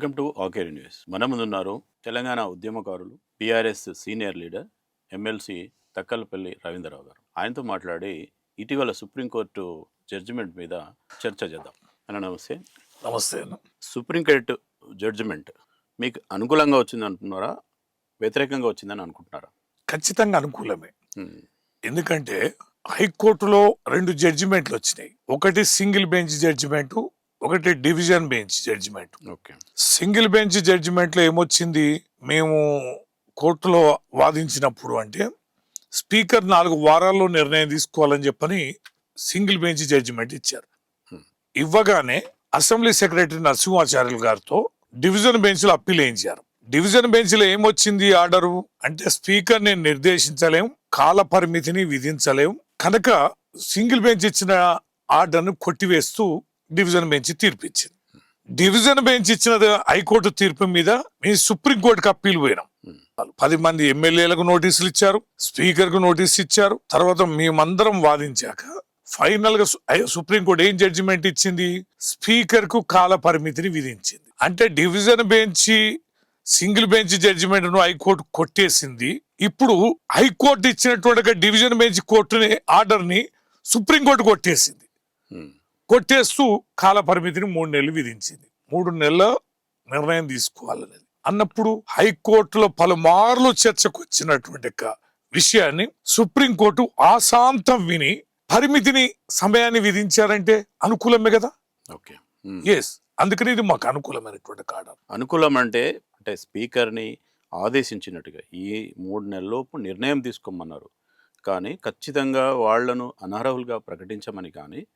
Welcome to ఆకేరి news. మన ముందున్నారు తెలంగాణ ఉద్యమకారులు BRS senior leader MLC Takkalapalli Ravindrarao గారు. ఆయనతో మాట్లాడి ఇటీవల సుప్రీంకోర్టు జడ్జిమెంట్ మీద చర్చ చేద్దాం. అన్న నమస్తే. నమస్తే సుప్రీంకోర్టు జడ్జిమెంట్ మీకు అనుకూలంగా వచ్చింది అంటున్నారా? వ్యతిరేకంగా వచ్చిందని అనుకుంటున్నారా? ఖచ్చితంగా అనుకూలమే. ఎందుకంటే హైకోర్టులో రెండు జడ్జిమెంట్లు వచ్చినాయి. ఒకటి సింగిల్ బెంచ్ జడ్జిమెంట్ ఒకటి division bench judgment. Okay. Single bench జడ్జిమెంట్లో ఏమొచ్చింది? మేము కోర్టులో వాదించినప్పుడు అంటే స్పీకర్ నాలుగు వారాల్లో నిర్ణయం తీసుకోవాలని చెప్పని సింగిల్ బెంచ్ జడ్జిమెంట్ ఇచ్చారు. ఇవ్వగానే అసెంబ్లీ సెక్రటరీ నరసింహాచార్యులు గారితో డివిజన్ బెంచ్లో అప్పీల్ వేయించారు డివిజన్ బెంచ్లో ఏమొచ్చింది ఆర్డరు? అంటే స్పీకర్ని నిర్దేశించలేం కాల పరిమితిని విధించలేం. కనుక సింగిల్ బెంచ్ ఇచ్చిన ఆర్డర్ను కొట్టివేస్తూ డివిజన్ బెంచ్ తీర్పిచ్చింది. డివిజన్ బెంచ్ ఇచ్చిన హైకోర్టు తీర్పు మీద మేము సుప్రీంకోర్టుకి అప్పీల్ పోయినాం. పది మంది ఎమ్మెల్యేలకు నోటీసులు ఇచ్చారు స్పీకర్కు నోటీస్ ఇచ్చారు. తర్వాత మేమందరం వాదించాక ఫైనల్గా సుప్రీంకోర్టు ఏం జడ్జిమెంట్ ఇచ్చింది? స్పీకర్కు కాల పరిమితిని విధించింది. అంటే డివిజన్ బెంచ్ సింగిల్ బెంచ్ జడ్జిమెంట్ను హైకోర్టు కొట్టేసింది. ఇప్పుడు హైకోర్టు ఇచ్చినటువంటి డివిజన్ బెంచ్ కోర్టుని ఆర్డర్ని సుప్రీంకోర్టు కొట్టేసింది. కొట్టేస్తూ కాల పరిమితిని మూడు నెలలు విధించింది. మూడు నెలల నిర్ణయం తీసుకోవాలనేది. అన్నప్పుడు హైకోర్టులో పలుమార్లు చర్చకు వచ్చినటువంటి విషయాన్ని సుప్రీంకోర్టు ఆశాంతం విని పరిమితిని సమయాన్ని విధించారంటే అనుకూలమే కదా? ఓకే. ఎస్ అందుకని ఇది మాకు అనుకూలమైనటువంటి కాడ అనుకూలం అంటే అంటే స్పీకర్ని ఆదేశించినట్టుగా ఈ మూడు నెలల్లోపు నిర్ణయం తీసుకోమన్నారు. కానీ ఖచ్చితంగా వాళ్ళను అనర్హులుగా ప్రకటించమని కానీ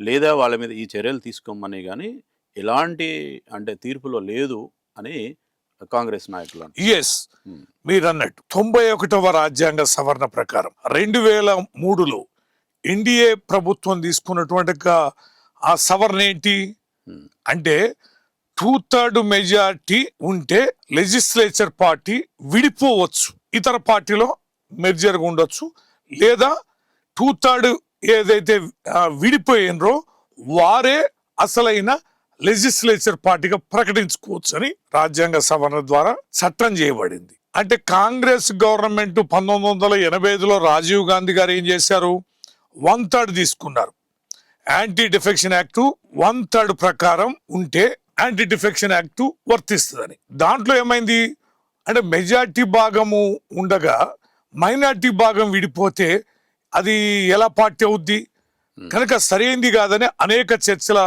లేదా వాళ్ళ మీద ఈ చర్యలు తీసుకోమని కానీ ఎలాంటి అంటే తీర్పులో లేదు అని కాంగ్రెస్ నాయకులు. ఎస్ మీరు అన్నట్టు తొంభై ఒకటవ రాజ్యాంగ సవరణ ప్రకారం రెండు వేల మూడులో ఎన్డీఏ ప్రభుత్వం తీసుకున్నటువంటి ఆ సవరణ ఏంటి? అంటే టూ థర్డ్ మెజారిటీ ఉంటే లెజిస్లేచర్ పార్టీ విడిపోవచ్చు. ఇతర పార్టీలో మెర్జర్గా ఉండొచ్చు. లేదా టూ థర్డ్ ఏదైతే విడిపోయినరో వారే అసలైన లెజిస్లేచర్ పార్టీగా ప్రకటించుకోవచ్చని రాజ్యాంగ సవరణ ద్వారా చట్టం చేయబడింది. అంటే కాంగ్రెస్ గవర్నమెంట్ పంతొమ్మిది వందల ఎనభై ఐదులో రాజీవ్ గాంధీ గారు ఏం చేశారు? వన్ థర్డ్ తీసుకున్నారు. Anti defection act one third ప్రకారం ఉంటే యాంటీ డిఫెక్షన్ యాక్ట్ వర్తిస్తుందని. దాంట్లో ఏమైంది? అంటే మెజార్టీ భాగము ఉండగా మైనార్టీ భాగం విడిపోతే అది ఎలా పార్టీ అవుద్ది? కనుక సరైంది కాదని అనేక చర్చల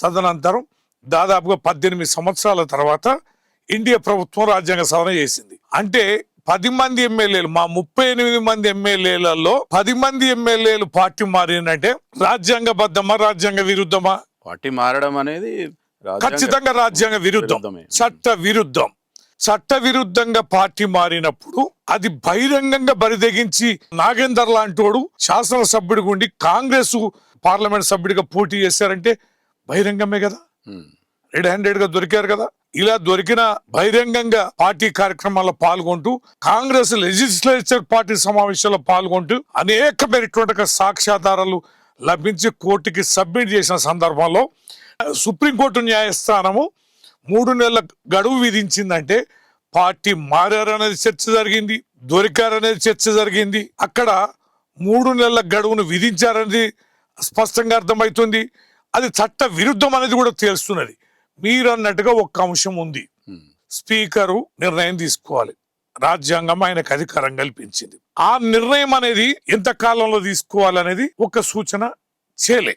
తదనంతరం దాదాపుగా పద్దెనిమిది సంవత్సరాల తర్వాత ఇండియా ప్రభుత్వం రాజ్యాంగ సవరణ చేసింది. అంటే పది మంది ఎమ్మెల్యేలు మా ముప్పై ఎనిమిది మంది ఎమ్మెల్యేలలో పది మంది ఎమ్మెల్యేలు పార్టీ మారినంటే రాజ్యాంగబద్ధమా రాజ్యాంగ విరుద్ధమా? పార్టీ మారడం అనేది ఖచ్చితంగా రాజ్యాంగ విరుద్ధం. చట్ట విరుద్ధం. చట్ట విరుద్ధంగా పార్టీ మారినప్పుడు అది బహిరంగంగా బరిదెగించి నాగేందర్ లాంటోడు శాసనసభ్యుడిగా ఉండి కాంగ్రెస్ పార్లమెంట్ సభ్యుడిగా పోటీ చేశారంటే బహిరంగమే కదా. రెడ్ హ్యాండెడ్గా దొరికారు కదా. ఇలా దొరికిన బహిరంగంగా పార్టీ కార్యక్రమాల్లో పాల్గొంటూ కాంగ్రెస్ లెజిస్లేచర్ పార్టీ సమావేశాల్లో పాల్గొంటూ అనేకమైనటువంటి సాక్ష్యాధారాలు లభించి కోర్టుకి సబ్మిట్ చేసిన సందర్భంలో సుప్రీంకోర్టు న్యాయస్థానము మూడు నెలల గడువు విధించిందంటే పార్టీ మారారనేది చర్చ జరిగింది దొరికారనేది చర్చ జరిగింది. అక్కడ మూడు నెలల గడువును విధించారనేది స్పష్టంగా అర్థమవుతుంది. అది చట్ట విరుద్ధం అనేది కూడా తెలుస్తున్నది. మీరు అన్నట్టుగా ఒక్క అంశం ఉంది. స్పీకరు నిర్ణయం తీసుకోవాలి. రాజ్యాంగం ఆయనకు అధికారం కల్పించింది. ఆ నిర్ణయం అనేది ఎంత కాలంలో తీసుకోవాలనేది ఒక సూచన చేయలే.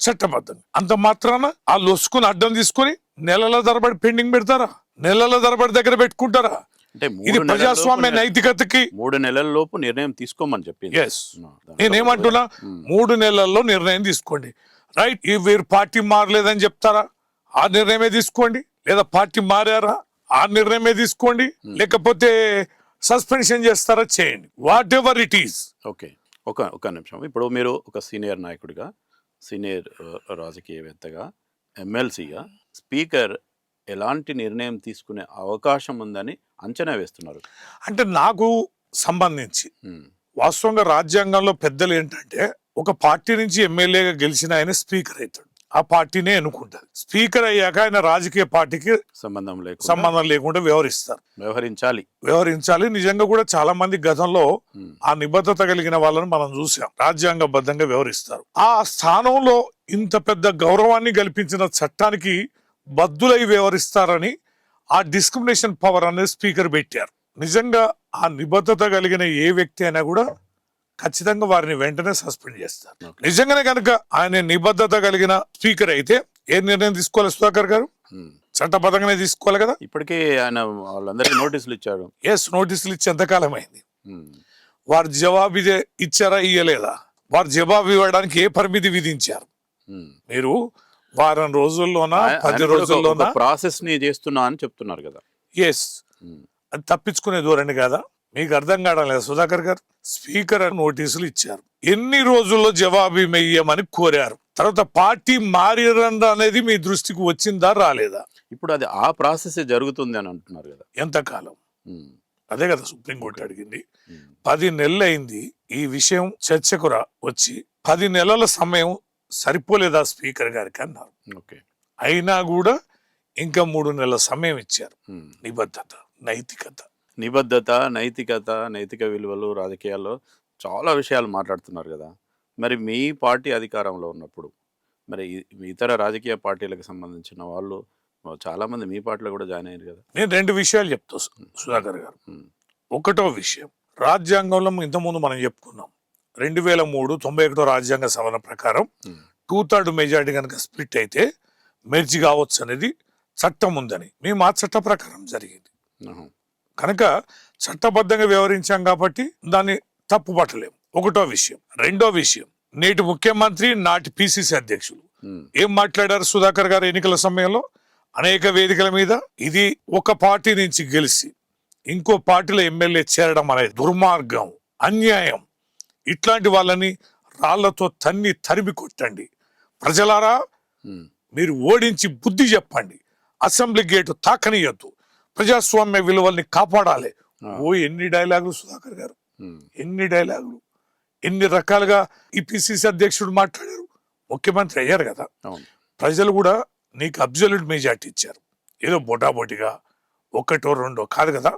చట్టబద్ధంగా. అంత మాత్రాన ఆ లొసుకుని అడ్డం తీసుకొని నెలల తరబడి పెండింగ్ పెడతారా? నెలల తరబడి దగ్గర పెట్టుకుంటారా? అంటే ఇది ప్రజాస్వామ్య నైతికతకి మూడు నెలల లోపు నిర్ణయం తీసుకోమని చెప్పింది. ఎస్ నేనేమంటున్నా. మూడు నెలల్లో నిర్ణయం తీసుకోండి. రైట్ వీరు పార్టీ మారలేదని చెప్తారా? ఆ నిర్ణయమే తీసుకోండి. లేదా పార్టీ మారారా? ఆ నిర్ణయమే తీసుకోండి. లేకపోతే సస్పెన్షన్ చేస్తారా? చేయండి. Whatever it is okay. ఒక ఒక నిమిషం. ఇప్పుడు మీరు ఒక సీనియర్ నాయకుడిగా సీనియర్ రాజకీయవేత్తగా ఎమ్మెల్సీగా స్పీకర్ ఎలాంటి నిర్ణయం తీసుకునే అవకాశం ఉందని అంచనా వేస్తున్నారు. అంటే నాకు సంబంధించి వాస్తవంగా రాజ్యాంగంలో పెద్దలు ఏంటంటే ఒక పార్టీ నుంచి ఎమ్మెల్యేగా గెలిచిన ఆయన స్పీకర్ అవుతాడు. ఆ పార్టీనే ఎన్నుకుంటది స్పీకర్ అయ్యాక ఆయన రాజకీయ పార్టీకి సంబంధం లేకుండా సంబంధం లేకుండా వ్యవహరిస్తారు. వ్యవహరించాలి. వ్యవహరించాలి. నిజంగా కూడా చాలా మంది గతంలో ఆ నిబద్ధత కలిగిన వాళ్ళని మనం చూసాం. రాజ్యాంగబద్ధంగా వ్యవహరిస్తారు. ఆ స్థానంలో ఇంత పెద్ద గౌరవాన్ని కల్పించిన చట్టానికి బద్దులై వ్యవహరిస్తారని ఆ డిస్క్రిమినేషన్ పవర్ అనేది స్పీకర్ పెట్టారు. నిజంగా ఆ నిబద్ధత కలిగిన ఏ వ్యక్తి అయినా కూడా ఖచ్చితంగా వారిని వెంటనే సస్పెండ్ చేస్తారు. నిజంగానే కనుక ఆయన నిబద్ధత కలిగిన స్పీకర్ అయితే ఏ నిర్ణయం తీసుకోవాలి సుధాకర్ గారు. చట్టబద్ధంగానే తీసుకోవాలి కదా? ఇప్పటికే ఆయన వాళ్ళందరికీ నోటీసులు ఇచ్చాడు ఎస్ నోటీసులు ఇచ్చి ఎంతకాలం అయింది వారు జవాబు ఇచ్చారా ఇయ్యలేదా? వారు జవాబు ఇవ్వడానికి ఏ పరిమితి విధించారు. మీరు వారం రోజుల్లోనా? పది రోజుల్లోనా? ప్రాసెస్ని చేస్తున్నా అని చెప్తున్నారు కదా. ఎస్ ఉమ్, అది తప్పించుకునే ధోరణి కదా? మీకు అర్థం కావడం లేదు సుధాకర్ గారు? స్పీకర్ నోటీసులు ఇచ్చారు. ఎన్ని రోజుల్లో జవాబు ఇయ్యమని కోరారు? తర్వాత పార్టీ మారిరందా అనేది మీ దృష్టికి వచ్చిందా రాలేదా? ఇప్పుడు అది ఆ ప్రాసెస్ జరుగుతుంది అని అంటున్నారు కదా. ఎంతకాలం? ఉమ్, అదే కదా సుప్రీంకోర్టు అడిగింది. ఉమ్, పది నెలలు అయింది ఈ విషయం చర్చకు రా వచ్చి పది నెలల సమయం సరిపోలేదా స్పీకర్ గారికి అన్నారు. ఓకే. అయినా కూడా ఇంకా మూడు నెలల సమయం ఇచ్చారు. నిబద్ధత నైతికత. నిబద్ధత నైతికత నైతిక విలువలు రాజకీయాల్లో చాలా విషయాలు మాట్లాడుతున్నారు కదా. మరి మీ పార్టీ అధికారంలో ఉన్నప్పుడు మరి ఇతర రాజకీయ పార్టీలకు సంబంధించిన వాళ్ళు చాలా మంది మీ పార్టీలో కూడా జాయిన్ అయ్యారు కదా. నేను రెండు విషయాలు చెప్తా సుధాకర్ గారు. ఒకటో విషయం రాజ్యాంగంలో ఇంతకుముందు మనం చెప్పుకున్నాం. రెండు వేల మూడు తొంభై ఒకటో రాజ్యాంగ సవరణ ప్రకారం టూ థర్డ్ మెజారిటీ కనుక స్ప్లిట్ అయితే మెర్జి కావచ్చు అనేది చట్టం ఉందని. మేము ఆ చట్ట ప్రకారం జరిగింది. కనుక చట్టబద్ధంగా వ్యవహరించాం కాబట్టి దాన్ని తప్పు పట్టలేం. ఒకటో విషయం. రెండో విషయం. నేటి ముఖ్యమంత్రి నాటి పిసిసి అధ్యక్షులు. ఉమ్, ఏం మాట్లాడారు సుధాకర్ గారు ఎన్నికల సమయంలో? అనేక వేదికల మీద ఇది ఒక పార్టీ నుంచి గెలిచి ఇంకో పార్టీలో ఎమ్మెల్యే చేరడం అనేది దుర్మార్గం అన్యాయం. ఇట్లాంటి వాళ్ళని రాళ్ళతో తన్ని తరిమి కొట్టండి. ప్రజలారా మీరు ఓడించి బుద్ధి చెప్పండి. అసెంబ్లీ గేటు తాకనీయద్దు. ప్రజాస్వామ్య విలువల్ని కాపాడాలి. ఓ ఎన్ని డైలాగులు సుధాకర్ గారు. ఎన్ని డైలాగులు. ఎన్ని రకాలుగా ఈ పిసిసి అధ్యక్షుడు మాట్లాడారు. ముఖ్యమంత్రి అయ్యారు కదా. ప్రజలు కూడా నీకు అబ్జల్యూట్ మెజార్టీ ఇచ్చారు. ఏదో బొటాబొటిగా ఒకటో రెండో కాదు కదా.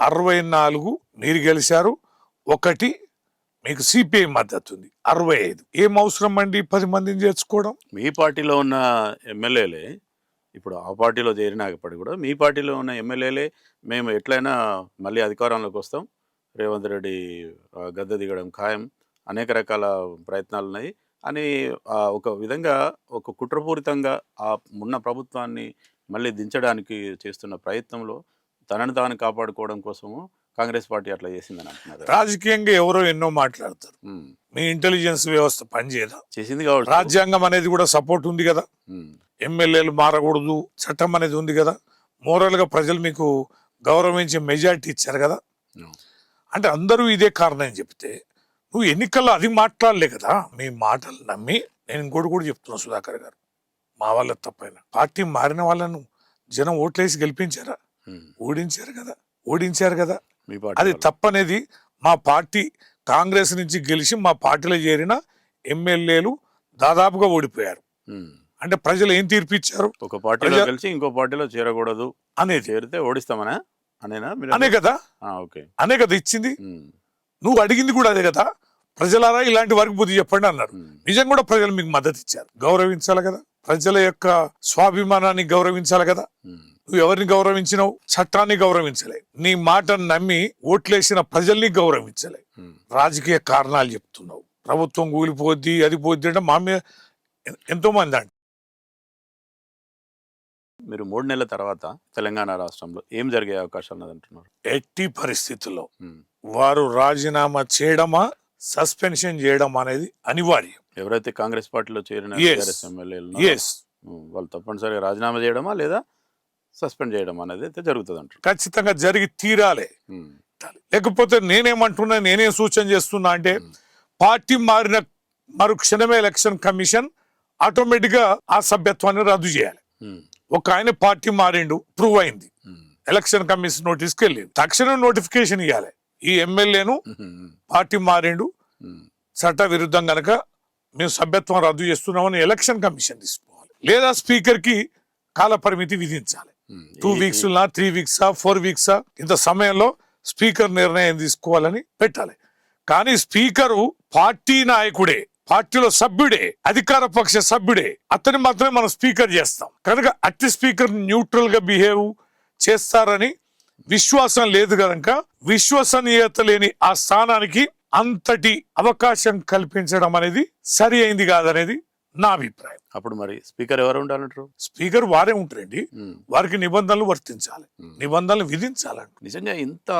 అరవై నాలుగు మీరు గెలిచారు. ఒకటి మీకు సిపిఐ మద్దతు ఉంది అరవై ఐదు. ఏం అవసరం అండి పది మందిని చేర్చుకోవడం? మీ పార్టీలో ఉన్న ఎమ్మెల్యేలే ఇప్పుడు ఆ పార్టీలో చేరినప్పటికీ కూడా మీ పార్టీలో ఉన్న ఎమ్మెల్యేలే మేము ఎట్లయినా మళ్ళీ అధికారంలోకి వస్తాం. రేవంత్ రెడ్డి గద్ద గద్దె దిగడం ఖాయం. అనేక రకాల ప్రయత్నాలు ఉన్నాయి అని ఒక విధంగా ఒక కుట్రపూరితంగా ఆ ఉన్న ప్రభుత్వాన్ని మళ్ళీ దించడానికి చేస్తున్న ప్రయత్నంలో తనను తాను కాపాడుకోవడం కోసము కాంగ్రెస్ పార్టీ అట్లా చేసిందని అంటున్నారు. రాజకీయంగా ఎవరో ఎన్నో మాట్లాడతారు. మీ ఇంటెలిజెన్స్ వ్యవస్థ పనిచేయదా? చేసింది కావచ్చు. రాజ్యాంగం అనేది కూడా సపోర్ట్ ఉంది కదా. ఎమ్మెల్యేలు మారకూడదు చట్టం అనేది ఉంది కదా. మోరల్గా ప్రజలు మీకు గౌరవించే మెజారిటీ ఇచ్చారు కదా. అంటే అందరూ ఇదే కారణం చెప్తే నువ్వు ఎన్నికల్లో అది మాట్లాడలే కదా. మీ మాటలు నమ్మి నేను ఇంకోటి కూడా చెప్తున్నా సుధాకర్ గారు. మా వాళ్ళ తప్పైన. పార్టీ మారిన వాళ్ళను జనం ఓట్లేసి గెలిపించారా? ఓడించారు కదా. ఓడించారు కదా. మీ పార్టీ అది. తప్పనేది మా పార్టీ కాంగ్రెస్ నుంచి గెలిచి మా పార్టీలో చేరిన ఎమ్మెల్యేలు దాదాపుగా ఓడిపోయారు. అంటే ప్రజలు ఏం తీర్పు ఇచ్చారు? ఒక పార్టీలో కలిసి ఇంకో పార్టీలో చేరకూడదు. అనేది. చేరితే ఓడిస్తామనా? అనేనా? అనే కదా. ఓకే. అనే కదా ఇచ్చింది. నువ్వు అడిగింది కూడా అదే కదా. ప్రజలారా ఇలాంటి వారికి బుద్ధి చెప్పండి అన్నారు. నిజం కూడా ప్రజలు మీకు మద్దతు ఇచ్చారు. గౌరవించాలి కదా. ప్రజల యొక్క స్వాభిమానాన్ని గౌరవించాలి కదా. నువ్వు ఎవరిని గౌరవించినావు? చట్టాన్ని గౌరవించలే. నీ మాటను నమ్మి ఓట్లేసిన ప్రజల్ని గౌరవించలే. రాజకీయ కారణాలు చెప్తున్నావు. ప్రభుత్వం కూలిపోద్ది అది పోద్ది అంటే మా మీద ఎంతో మంది అంట. మీరు మూడు నెలల తర్వాత తెలంగాణ రాష్ట్రంలో ఏం జరిగే అవకాశాలు ఉన్నది అంటున్నారు ఎట్టి పరిస్థితుల్లో. వారు రాజీనామా చేయడమా సస్పెన్షన్ చేయడం అనేది అనివార్యం. ఎవరైతే కాంగ్రెస్ పార్టీలో చేరిన ఎమ్మెల్యేలు వాళ్ళు తప్పనిసరిగా రాజీనామా చేయడమా లేదా సస్పెండ్ చేయడం అనేది అయితే జరుగుతుంది అంటారు ఖచ్చితంగా జరిగి తీరాలే. లేకపోతే నేనేమంటున్నా నేనేం సూచన చేస్తున్నా అంటే పార్టీ మారిన మరుక్షణమే ఎలక్షన్ కమిషన్ ఆటోమేటిక్గా ఆ సభ్యత్వాన్ని రద్దు చేయాలి. ఒక ఆయన పార్టీ మారిండు ప్రూవ్ అయింది. ఎలక్షన్ కమిషన్ నోటీస్కి వెళ్ళింది తక్షణం నోటిఫికేషన్ ఇవ్వాలి ఈ ఎమ్మెల్యేను పార్టీ మారిండు. చట్ట విరుద్ధం గనక మేము సభ్యత్వం రద్దు చేస్తున్నామని ఎలక్షన్ కమిషన్ తీసుకోవాలి. లేదా స్పీకర్కి కాల పరిమితి విధించాలి. టూ వీక్స్ త్రీ వీక్సా ఫోర్ వీక్సా ఇంత సమయంలో స్పీకర్ నిర్ణయం తీసుకోవాలని పెట్టాలి. కానీ స్పీకరు పార్టీ నాయకుడే పార్టీలో సభ్యుడే అధికార పక్ష సభ్యుడే అతని మాత్రమే మనం స్పీకర్ చేస్తాం. కనుక అట్టి స్పీకర్ న్యూట్రల్గా బిహేవ్ చేస్తారని విశ్వాసం లేదు కనుక విశ్వసనీయత లేని ఆ స్థానానికి అంతటి అవకాశం కల్పించడం అనేది సరి అయింది కాదనేది నా అభిప్రాయం. అప్పుడు మరి స్పీకర్ ఎవరు ఉండాలంటారు? స్పీకర్ వారే ఉంటారండి. వారికి నిబంధనలు వర్తించాలి. నిబంధనలు విధించాలంట. నిజంగా ఇంత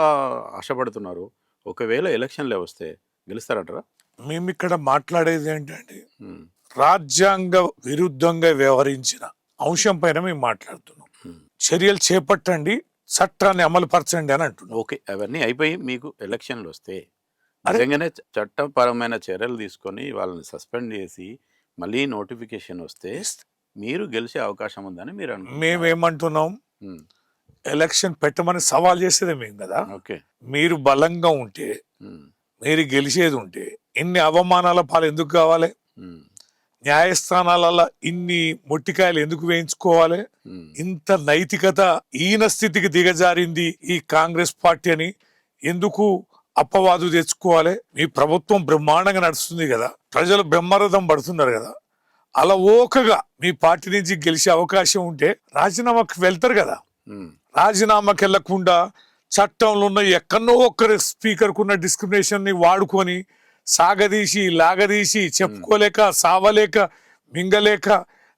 ఆశపడుతున్నారు. ఒకవేళ ఎలక్షన్లే వస్తే గెలుస్తారంటారా? మేము ఇక్కడ మాట్లాడేది ఏంటంటే రాజ్యాంగ విరుద్ధంగా వ్యవహరించిన అంశం పైన మేము మాట్లాడుతున్నాం. చర్యలు చేపట్టండి చట్టాన్ని అమలుపరచండి అని అంటున్నాం. ఓకే అవన్నీ అయిపోయి మీకు ఎలక్షన్లు వస్తే. నిజంగానే చట్టపరమైన చర్యలు తీసుకొని వాళ్ళని సస్పెండ్ చేసి మళ్ళీ నోటిఫికేషన్ వస్తే మీరు గెలిచే అవకాశం ఉందని మీరు అనుకుంటున్నారా? మేమేమంటున్నాం? ఎలక్షన్ పెట్టమని సవాల్ చేసేదే మేము కదా. ఓకే. మీరు బలంగా ఉంటే మీరు గెలిచేది ఉంటే ఇన్ని అవమానాల పాలు ఎందుకు కావాలి? న్యాయస్థానాలలో ఇన్ని మొట్టికాయలు ఎందుకు వేయించుకోవాలి? ఇంత నైతికత ఈయన స్థితికి దిగజారింది ఈ కాంగ్రెస్ పార్టీ అని ఎందుకు అప్పవాదు తెచ్చుకోవాలి. మీ ప్రభుత్వం బ్రహ్మాండంగా నడుస్తుంది కదా. ప్రజలు బ్రహ్మరథం పడుతున్నారు కదా. అలా ఓకగా మీ పార్టీ నుంచి గెలిచే అవకాశం ఉంటే రాజీనామాకి వెళ్తారు కదా. రాజీనామాకి వెళ్ళకుండా చట్టంలో ఉన్న ఎక్కడో ఒక్కరి స్పీకర్కు ఉన్న డిస్క్రిమినేషన్ని వాడుకొని సాగదీసి లాగదీసి చెప్పుకోలేక సావలేక మింగలేక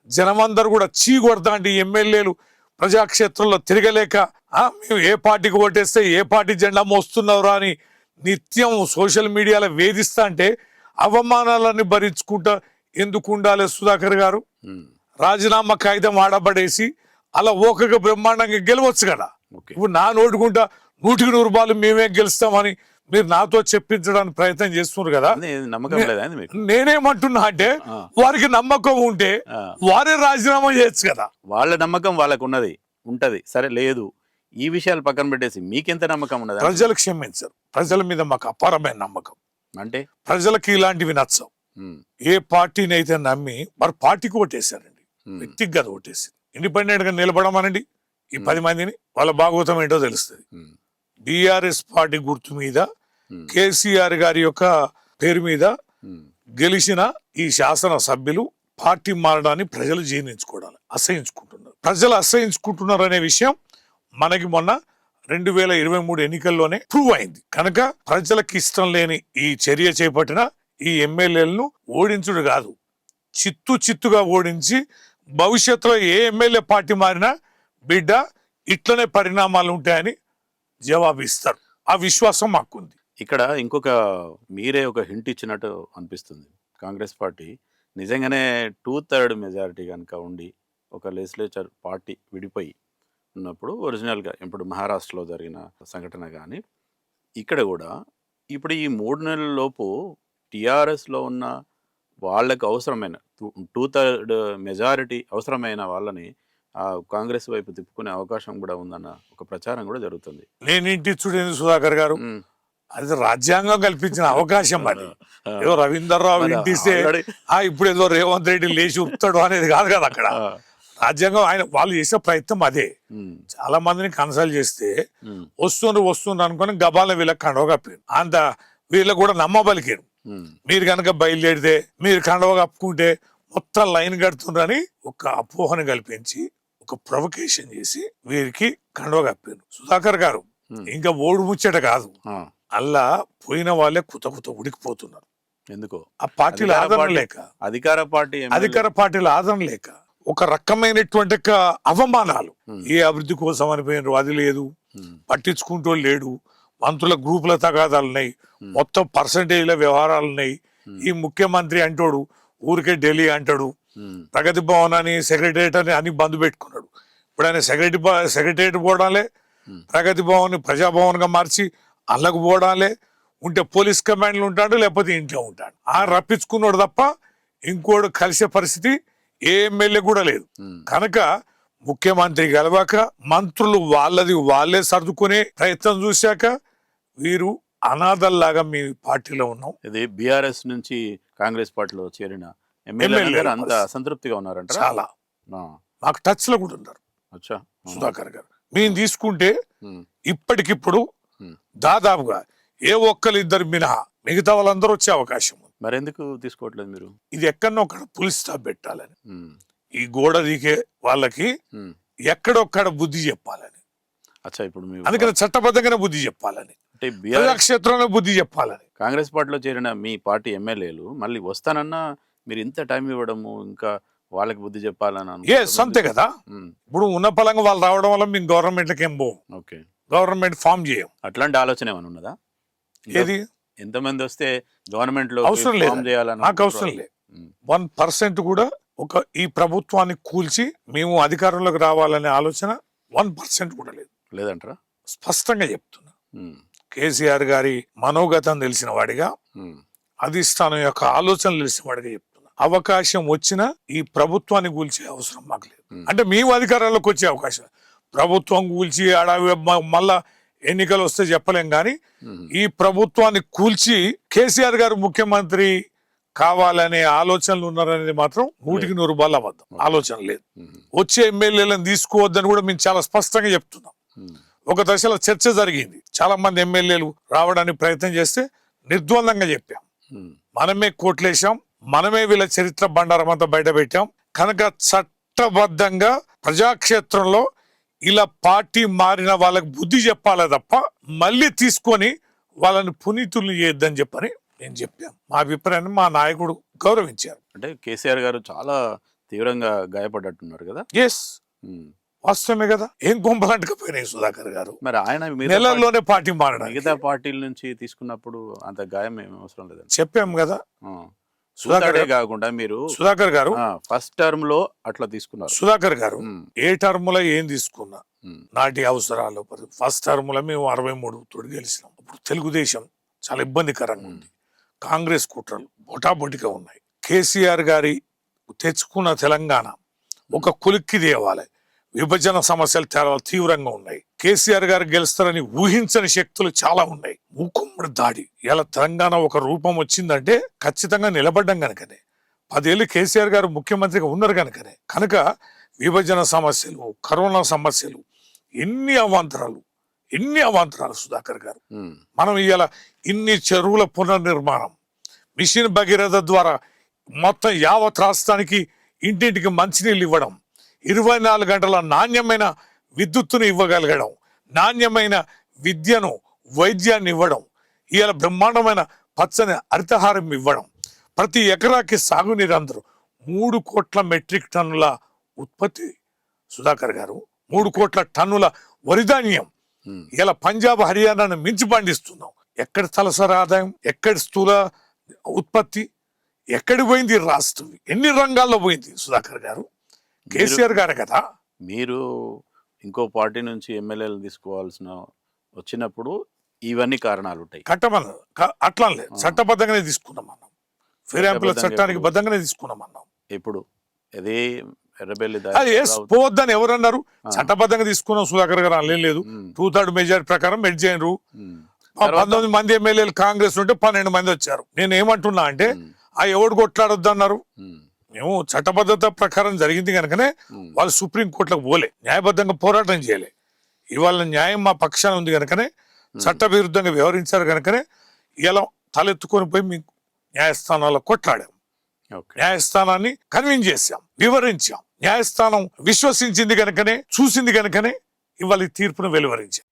జనమందరూ కూడా చీకొడతాండి ఎమ్మెల్యేలు. ప్రజాక్షేత్రంలో తిరగలేక మేము ఏ పార్టీకి ఓటేస్తే ఏ పార్టీ జెండా మోస్తున్నవరా అని నిత్యం సోషల్ మీడియాలో వేధిస్తా అంటే అవమానాలన్నీ భరించుకుంటా ఎందుకు ఉండాలి సుధాకర్ గారు? ఉమ్, రాజీనామా కాగితం ఆడబడేసి అలా ఓకగా బ్రహ్మాండంగా గెలవచ్చు కదా. ఇప్పుడు నా నోటుకుంటా నూటికి నూరు రూపాయలు మేమే గెలుస్తామని మీరు నాతో చెప్పించడానికి ప్రయత్నం చేస్తున్నారు కదా. నేనేమంటున్నా అంటే. వారికి నమ్మకం ఉంటే వారే రాజీనామా చేయొచ్చు కదా. వాళ్ళ నమ్మకం వాళ్ళకు ఉన్నది ఉంటది. సరే లేదు. ఈ విషయాలు పక్కన పెట్టేసి మీకెంత నమ్మకం ఉన్నది? ప్రజలు క్షమించరు. ప్రజల మీద మాకు అపారమైన నమ్మకం. అంటే? ప్రజలకి ఇలాంటివి నచ్చవు. ఏ పార్టీని అయితే నమ్మి వారు పార్టీకి ఓటేశారండి. వ్యక్తికి కదా ఓటేసి ఇండిపెండెంట్గా నిలబడమనండి. ఈ పది మందిని వాళ్ళ భాగవతం ఏంటో తెలుస్తుంది. బీఆర్ఎస్ పార్టీ గుర్తు మీద కేసీఆర్ గారి యొక్క పేరు మీద గెలిచిన ఈ శాసన సభ్యులు పార్టీ మారడాన్ని ప్రజలు జీర్ణించుకోవడాలి అసహించుకుంటున్నారు. ప్రజలు అసహించుకుంటున్నారు అనే విషయం మనకి మొన్న రెండు వేల ఇరవై మూడు ఎన్నికల్లోనే ప్రూవ్ అయింది కనుక ప్రజలకు ఇష్టం లేని ఈ చర్య చేపట్టిన ఈ ఎమ్మెల్యేలను ఓడించుడు కాదు. చిత్తు చిత్తుగా ఓడించి భవిష్యత్తులో ఏ ఎమ్మెల్యే పార్టీ మారినా బిడ్డ ఇట్లనే పరిణామాలు ఉంటాయని జవాబు ఇస్తారు ఆ విశ్వాసం మాకుంది. ఇక్కడ ఇంకొక మీరే ఒక హింట్ ఇచ్చినట్టు అనిపిస్తుంది. కాంగ్రెస్ పార్టీ నిజంగానే టూ థర్డ్ మెజారిటీ కనుక ఉండి ఒక లెజిస్లేచర్ పార్టీ విడిపోయి ఉన్నప్పుడు ఒరిజినల్గా ఇప్పుడు మహారాష్ట్రలో జరిగిన సంఘటన కానీ ఇక్కడ కూడా ఇప్పుడు ఈ మూడు నెలల లోపు టీఆర్ఎస్లో ఉన్న వాళ్ళకి అవసరమైన టూ థర్డ్ మెజారిటీ అవసరమైన వాళ్ళని ఆ కాంగ్రెస్ వైపు తిప్పుకునే అవకాశం కూడా ఉందన్న ఒక ప్రచారం కూడా జరుగుతుంది నేను ఇంటి చూడేది సుధాకర్ గారు. అది రాజ్యాంగం కల్పించిన అవకాశం అది. ఏదో రవీందర్ రావు ఇంటిస్తే ఇప్పుడు ఏదో రేవంత్ రెడ్డి లేచి ఉప్పుతాడు అనేది కాదు కదా అక్కడ. రాజ్యాంగం ఆయన వాళ్ళు చేసిన ప్రయత్నం అదే. చాలా మందిని కన్సల్ట్ చేస్తే. వస్తుండ్రు వస్తుండ్రు అనుకుని గబాల వీళ్ళకి కండవ కప్పారు అంత వీళ్ళకి కూడా నమ్మబలికారు. మీరు కనుక బయలుదేరితే మీరు కండవ కప్పుకుంటే మొత్తం లైన్ కడుతుండ్రని ఒక అపోహను కల్పించి ఒక ప్రొవకేషన్ చేసి వీరికి కండవ కప్పారు సుధాకర్ గారు. ఇంకా ఓడు ముచ్చట కాదు ఆ. అల్లా పోయిన వాళ్ళే కుత కుత ఉడికిపోతున్నారు ఎందుకో ఆ పార్టీల ఆదరణ లేక అధికార పార్టీ అధికార పార్టీల ఆదరణ లేక ఒక రకమైనటువంటి అవమానాలు. ఏ అభివృద్ధి కోసం అనిపోయినారు అది లేదు. పట్టించుకుంటూ లేడు మంత్రుల గ్రూపుల తగాదాలు ఉన్నాయి. మొత్తం పర్సంటేజ్ల వ్యవహారాలు ఉన్నాయి. ఈ ముఖ్యమంత్రి అంటాడు ఊరికే ఢిల్లీ అంటాడు. ప్రగతి భవన్ అని సెక్రటరియట్ అని అన్ని బంద్ పెట్టుకున్నాడు ఇప్పుడు ఆయన సెక్రటరీ సెక్రటరియట్ పోవడాలే. ప్రగతి భవన్ ప్రజాభవన్గా మార్చి అల్లకు పోవడాలే ఉంటే పోలీస్ కమాండ్లు ఉంటాడు లేకపోతే ఇంట్లో ఉంటాడు ఆ రప్పించుకున్నాడు తప్ప ఇంకోడు కలిసే పరిస్థితి ఏ ఎమ్మెల్యే కూడా లేదు. కనుక ముఖ్యమంత్రి గెలవాక మంత్రులు వాళ్ళది వాళ్ళే సర్దుకునే ప్రయత్నం చూశాక వీరు అనాథల్లాగా మీ పార్టీలో ఉన్నాం. ఇది బీఆర్ఎస్ నుంచి కాంగ్రెస్ పార్టీలో చేరిన ఎమ్మెల్యే అంత. అసంతృప్తిగా ఉన్నారంట చాలా. మాకు టచ్లో కూడా ఉన్నారు. అచ్చా. సుధాకర్ గారు. మేము తీసుకుంటే ఇప్పటికిప్పుడు. దాదాపుగా ఏ ఒక్కరు ఇద్దరు మినహా మిగతా వాళ్ళందరూ వచ్చే అవకాశం ఉంది. మరెందుకు తీసుకోవట్లేదు మీరు? ఇది ఎక్కడో అక్కడ పులి స్టాప్ పెట్టాలని. ఈ గోడ దిగే వాళ్ళకి. ఎక్కడొక్కడ బుద్ధి చెప్పాలని. అచ్చా ఇప్పుడు అందుకని చట్టబద్ధంగానే బుద్ధి చెప్పాలని. అంటే ప్రజాక్షేత్రంలో బుద్ధి చెప్పాలని. కాంగ్రెస్ పార్టీలో చేరిన మీ పార్టీ ఎమ్మెల్యేలు మళ్ళీ వస్తానన్నా మీరు ఇంత టైం ఇవ్వడము ఇంకా వాళ్ళకి బుద్ధి చెప్పాలని ఏ అంతే కదా. ఇప్పుడు ఉన్న పలంగా వాళ్ళు రావడం వల్ల మేము గవర్నమెంట్లకి ఏం పోం. ఓకే. గవర్నమెంట్ ఫామ్ చేయం. అట్లాంటి ఆలోచన ఏమైనా ఉన్నదా? ఏది? ఎంతమంది వస్తే గవర్నమెంట్లో అవసరం లేదు. నాకు అవసరం లేదు. వన్ పర్సెంట్ కూడా ఒక ఈ ప్రభుత్వాన్ని కూల్చి మేము అధికారంలోకి రావాలనే ఆలోచన వన్ పర్సెంట్ కూడా లేదు. లేదంటారా? స్పష్టంగా చెప్తున్నా. కేసీఆర్ గారి మనోగతం తెలిసిన వాడిగా అధిష్టానం యొక్క ఆలోచన తెలిసిన వాడిగా చెప్తున్నా. అవకాశం వచ్చినా ఈ ప్రభుత్వాన్ని కూల్చే అవసరం మాకు లేదు. అంటే మేము అధికారంలోకి వచ్చే అవకాశం ప్రభుత్వం కూల్చి అడవి మళ్ళా ఎన్నికలు వస్తే చెప్పలేం కానీ ఈ ప్రభుత్వాన్ని కూల్చి కేసీఆర్ గారు ముఖ్యమంత్రి కావాలనే ఆలోచనలు ఉన్నారనేది మాత్రం నూటికి నూరు బాల్ అబద్ధం. ఆలోచన లేదు. వచ్చే ఎమ్మెల్యేలను తీసుకోవద్దని కూడా మేము చాలా స్పష్టంగా చెప్తున్నాం. ఒక దశలో చర్చ జరిగింది. చాలా మంది ఎమ్మెల్యేలు రావడానికి ప్రయత్నం చేస్తే నిర్ద్వందంగా చెప్పాం. మనమే కోట్లేశాం. మనమే వీళ్ళ చరిత్ర బండారం అంతా బయట పెట్టాం కనుక చట్టబద్ధంగా ప్రజాక్షేత్రంలో ఇలా పార్టీ మారిన వాళ్ళకి బుద్ధి చెప్పాలి తప్ప మళ్ళీ తీసుకొని వాళ్ళని పునీతులు చేయొద్దని చెప్పని నేను చెప్పాను. మా అభిప్రాయాన్ని మా నాయకుడు గౌరవించారు. అంటే కేసీఆర్ గారు చాలా తీవ్రంగా గాయపడ్డట్టున్నారు కదా? ఎస్ ఉమ్, వాస్తవమే కదా. ఏం గుంపలంటకపోయినాయి సుధాకర్ గారు? మరి ఆయన నెలల్లోనే పార్టీ మారడానికి. మిగతా పార్టీల నుంచి తీసుకున్నప్పుడు అంత గాయం ఏమి అవసరం లేదండి. చెప్పాం కదా. సుధాకర్ కాకుండా మీరు సుధాకర్ గారు ఫస్ట్ టర్మ్లో అట్లా తీసుకున్నారు. సుధాకర్ గారు ఏ టర్మ్లో ఏం తీసుకున్నా నాటి అవసరాలు ఫస్ట్ టర్మ్లో మేము అరవై మూడు తోడు గెలిచినాం. అప్పుడు తెలుగుదేశం చాలా ఇబ్బందికరంగా ఉంది. కాంగ్రెస్ కుట్రలు బొటాబొటిగా ఉన్నాయి. కేసీఆర్ గారి తెచ్చుకున్న తెలంగాణ ఒక కులిక్కి దేవాలి విభజన సమస్యలు చాలా తీవ్రంగా ఉన్నాయి. కేసీఆర్ గారు గెలుస్తారని ఊహించని శక్తులు చాలా ఉన్నాయి. మూకుమ్మడి దాడి. ఇలా తెలంగాణ ఒక రూపం వచ్చిందంటే ఖచ్చితంగా నిలబడ్డం కనుకనే పదేళ్ళు కేసీఆర్ గారు ముఖ్యమంత్రిగా ఉన్నారు కనుకనే కనుక విభజన సమస్యలు కరోనా సమస్యలు ఎన్ని అవాంతరాలు ఎన్ని అవాంతరాలు సుధాకర్ గారు? మనం ఇవాళ ఇన్ని చెరువుల పునర్నిర్మాణం మిషన్ భగీరథ ద్వారా మొత్తం యావత్ రాష్ట్రానికి ఇంటింటికి మంచినీళ్ళు ఇవ్వడం ఇరవై నాలుగు గంటల నాణ్యమైన విద్యుత్తును ఇవ్వగలగడం నాణ్యమైన విద్యను వైద్యాన్ని ఇవ్వడం ఇవాళ బ్రహ్మాండమైన పచ్చని హరితహారం ఇవ్వడం. ప్రతి ఎకరాకి సాగునీరు అందరూ మూడు కోట్ల మెట్రిక్ టన్నుల ఉత్పత్తి. సుధాకర్ గారు మూడు కోట్ల టన్నుల వరిధాన్యం ఇలా పంజాబ్ హర్యానాను మించి పండిస్తున్నాం. ఎక్కడి తలసరి ఆదాయం ఎక్కడి స్థూల ఉత్పత్తి ఎక్కడి పోయింది రాష్ట్రం ఎన్ని రంగాల్లో పోయింది సుధాకర్ గారు? కేసీఆర్ గారు కదా. మీరు ఇంకో పార్టీ నుంచి ఎమ్మెల్యేలు తీసుకోవాల్సిన వచ్చినప్పుడు ఇవన్నీ కారణాలు ఉంటాయి. కట్టమన్న అట్లా లేదు. చట్టబద్ధంగానే తీసుకున్నాం అన్నాం. ఫిరాంపుల చట్టానికి బద్ధంగానే తీసుకున్నాం అన్నాం. ఇప్పుడు అదే పోవద్దని ఎవరన్నారు. చట్టబద్ధంగా తీసుకున్నాం సుధాకర్ గారు అనలేం లేదు. టూ థర్డ్ మెజారిటీ ప్రకారం ఉమ్, ఆ పంతొమ్మిది మంది ఎమ్మెల్యేలు కాంగ్రెస్ ఉంటే పన్నెండు మంది వచ్చారు. నేను ఏమంటున్నా అంటే ఆ ఎవడు కొట్లాడొద్దు అన్నారు ఉమ్, మేము చట్టబద్ధత ప్రకారం జరిగింది కనుకనే వాళ్ళు సుప్రీం కోర్టులకు పోలే. న్యాయబద్ధంగా పోరాటం చేయలే. ఇవాళ న్యాయం మా పక్షాన ఉంది కనుకనే చట్ట విరుద్ధంగా వ్యవహరించారు కనుకనే ఇలా తలెత్తుకొని పోయి మీకు న్యాయస్థానాల్లో కొట్లాడాం. ఓకే. న్యాయస్థానాన్ని కన్విన్స్ చేశాం వివరించాం. న్యాయస్థానం విశ్వసించింది కనుకనే చూసింది కనుకనే ఇవాళ ఈ తీర్పును వెలువరించాం.